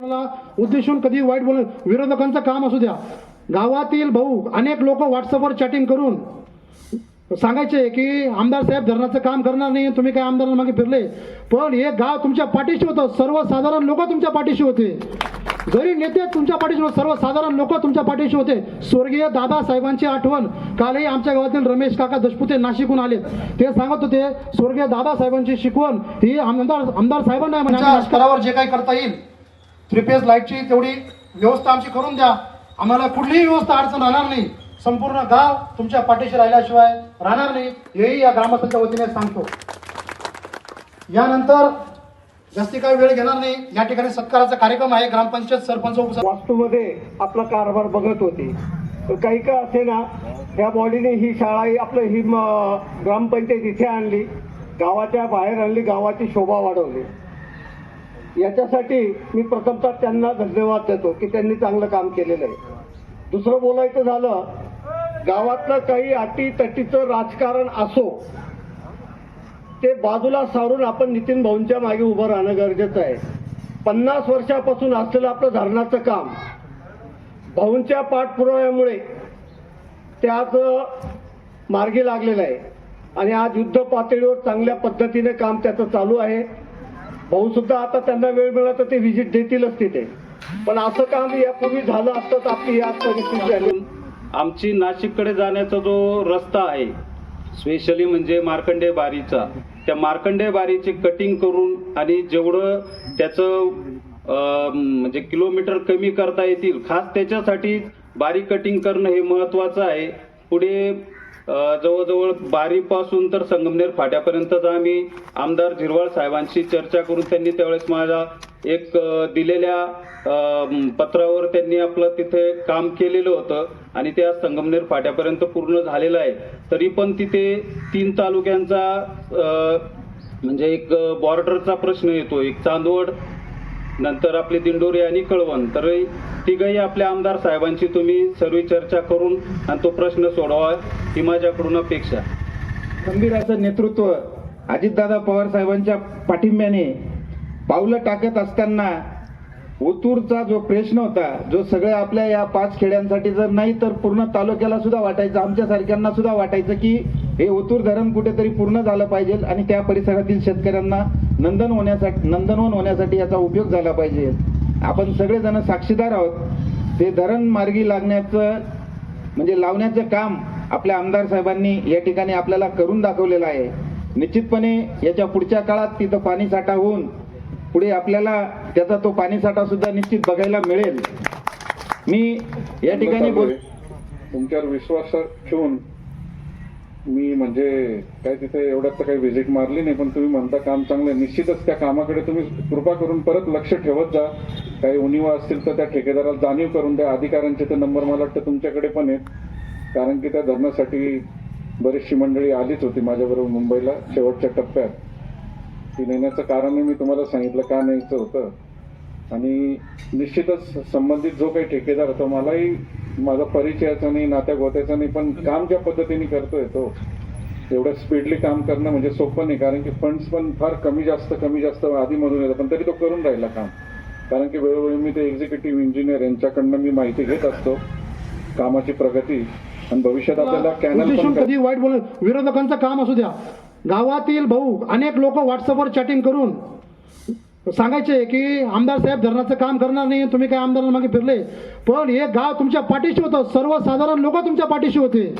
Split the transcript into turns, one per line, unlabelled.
मला उद्देशून कधी वाईट बोल विरोधकांचं काम असू द्या. गावातील भाऊ अनेक लोक व्हॉट्सअपवर चॅटिंग करून सांगायचे की आमदार साहेब धरणाचं काम करणार नाही तुम्ही काय आमदारांना मागे फिरले? पण हे गाव तुमच्या पाठीशी होतं सर्वसाधारण लोक तुमच्या पाठीशी होते. जरी नेते तुमच्या पाठीशी होते सर्वसाधारण लोक तुमच्या पाठीशी होते. स्वर्गीय दादासाहेबांची आठवण कालही आमच्या गावातील रमेश काका दशपुते नाशिकहून आले ते सांगत होते स्वर्गीय दादासाहेबांची शिकवण ही आमदार आमदार साहेबांना म्हणजे जे काही करता येईल थ्री फेज लाईटची तेवढी व्यवस्था आमची करून द्या. आम्हाला कुठलीही व्यवस्था अडचण राहणार नाही. संपूर्ण गाव तुमच्या पाठीशी राहिल्याशिवाय राहणार नाही. हेही या ग्रामस्थांच्या वतीने सांगतो. यानंतर जास्ती काही वेळ घेणार नाही. या ठिकाणी सत्काराचा कार्यक्रम आहे. ग्रामपंचायत सरपंच
वास्तूमध्ये आपला कारभार बघत होती. तर काही का असे ना त्या बॉडीने ही शाळा आपलं ही ग्रामपंचायत इथे आणली. गावाच्या बाहेर आणली. गावाची शोभा वाढवली. याच्यासाठी मी प्रथमतः त्यांना धन्यवाद देतो की त्यांनी चांगलं काम केलेलं आहे. दुसरं बोलायचं झालं गावातलं काही अटी तटीचं राजकारण असो ते बाजूला सारून आपण नितीन भाऊंच्या मागे उभं राहणं गरजेचं आहे. पन्नास वर्षापासून असलेलं आपलं धरणाचं काम भाऊंच्या पाठपुराव्यामुळे ते आज मार्गी लागलेलं आहे. आणि आज युद्ध पातळीवर चांगल्या पद्धतीने काम त्याचं चालू आहे. होऊन सुद्धा आता त्यांना वेळ मिळाला तर ते व्हिजिट देतीलच तिथे. पण असं काम यापूर्वी झालं असतं तर आपली आज परिस्थिती झाली.
आमची नाशिककडे जाण्याचा जो रस्ता आहे स्पेशली म्हणजे मार्कंडे बारीचा त्या मार्कंडे बारीची कटिंग करून आणि जेवढं त्याचं म्हणजे किलोमीटर कमी करता येतील खास त्याच्यासाठी बारीक कटिंग करणं हे महत्वाचं आहे. पुढे जवळजवळ बारीपासून तर संगमनेर फाट्यापर्यंतच आम्ही आमदार झिरवाळ साहेबांशी चर्चा करून त्यांनी त्यावेळेस माझ्या एक दिलेल्या पत्रावर त्यांनी आपलं तिथे काम केलेलं होतं आणि ते आज संगमनेर फाट्यापर्यंत पूर्ण झालेलं आहे. तरी पण तिथे तीन तालुक्यांचा म्हणजे एक बॉर्डरचा प्रश्न येतो. एक चांदवड नंतर आपले दिंडोरी आणि कळवण तर तिघही आपल्या आमदार साहेबांची तुम्ही सर्व चर्चा करून आणि तो प्रश्न सोडवा ही माझ्याकडून अपेक्षा आहे.
गंभीर असं नेतृत्व अजितदादा पवार साहेबांच्या पाठिंब्याने पावलं टाकत असताना ओतूरचा जो प्रश्न होता जो सगळ्या आपल्या या पाच खेड्यांसाठी जर नाही तर पूर्ण तालुक्याला सुद्धा वाटायचं आमच्यासारख्यांना सुद्धा वाटायचं की हे ओतूर धरण कुठेतरी पूर्ण झालं पाहिजे आणि त्या परिसरातील शेतकऱ्यांना नंदन होण्यासाठी नंदनवन होण्यासाठी याचा उपयोग झाला पाहिजे. आपण सगळेजण साक्षीदार आहोत. ते धरण मार्गी लागण्याचं म्हणजे लावण्याचं काम आपल्या आमदार साहेबांनी या ठिकाणी आपल्याला करून दाखवलेलं आहे. निश्चितपणे याच्या पुढच्या काळात तिथं पाणी साठा होऊन पुढे आपल्याला त्याचा तो पाणी साठा सुद्धा निश्चित बघायला मिळेल. मी या ठिकाणी बोल
तुमच्यावर विश्वास ठेवून मी म्हणजे काय तिथे एवढ्यात तर काही व्हिजिट मारली नाही पण तुम्ही म्हणता काम चांगलं आहे. निश्चितच त्या कामाकडे तुम्ही कृपा करून परत लक्ष ठेवत जा. काही उणिवा असतील तर त्या ठेकेदाराला जाणीव करून द्या. अधिकाऱ्यांचे ते नंबर मला वाटतं तुमच्याकडे पण आहेत. कारण की त्या धरणासाठी बरीचशी मंडळी आलीच होती माझ्याबरोबर मुंबईला शेवटच्या टप्प्यात. ती नेण्याचं कारण मी तुम्हाला सांगितलं का न्यायचं होतं. आणि निश्चितच संबंधित जो काही ठेकेदार होता मलाही माझा परिचयाचा नाही नात्या गोत्याचा नाही पण काम ज्या पद्धतीने करतोय तो एवढं स्पीडली काम करणं म्हणजे सोपं नाही कारण की फंड्स पण फार कमी जास्त कमी जास्त आधीमधून येतात पण तरी तो करून राहिला काम. कारण की वेळोवेळी मी ते एक्झिक्युटिव्ह इंजिनियर यांच्याकडनं मी माहिती घेत असतो कामाची प्रगती आणि भविष्यात आपल्याला कॅनल
कधी वाईट बोल विरोधकांचं काम असू द्या. गावातील भाऊ अनेक लोक व्हॉट्सअपवर चॅटिंग करून सांगायचे की आमदार साहेब धरणाचं काम करणार नाही तुम्ही काय आमदारांना मागे फिरले? पण हे गाव तुमच्या पाठीशी होतं. सर्वसाधारण लोक तुमच्या पाठीशी होते.